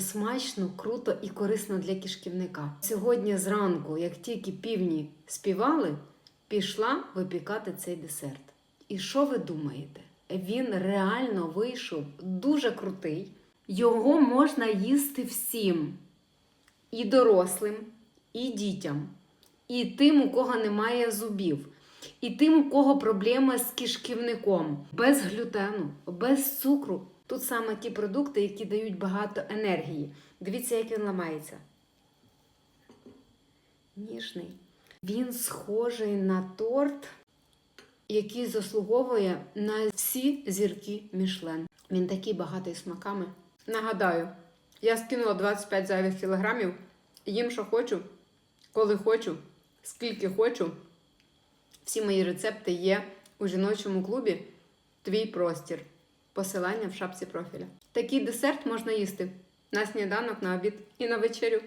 Смачно, круто і корисно для кишківника. Сьогодні зранку, як тільки півні співали, пішла випікати цей десерт. І що ви думаєте? Він реально вийшов дуже крутий. Його можна їсти всім і дорослим, і дітям, і тим, у кого немає зубів, і тим, у кого проблеми з кишківником, без глютену, без цукру. Тут саме ті продукти, які дають багато енергії. Дивіться, як він ламається. Ніжний. Він схожий на торт, який заслуговує на всі зірки Мішлен. Він такий багатий смаками. Нагадаю, я скинула 25 зайвих кілограмів. Їм, що хочу, коли хочу, скільки хочу. Всі мої рецепти є у жіночому клубі Твій простір. Посилання в шапці профіля. Такий десерт можна їсти на сніданок, на обід і на вечерю.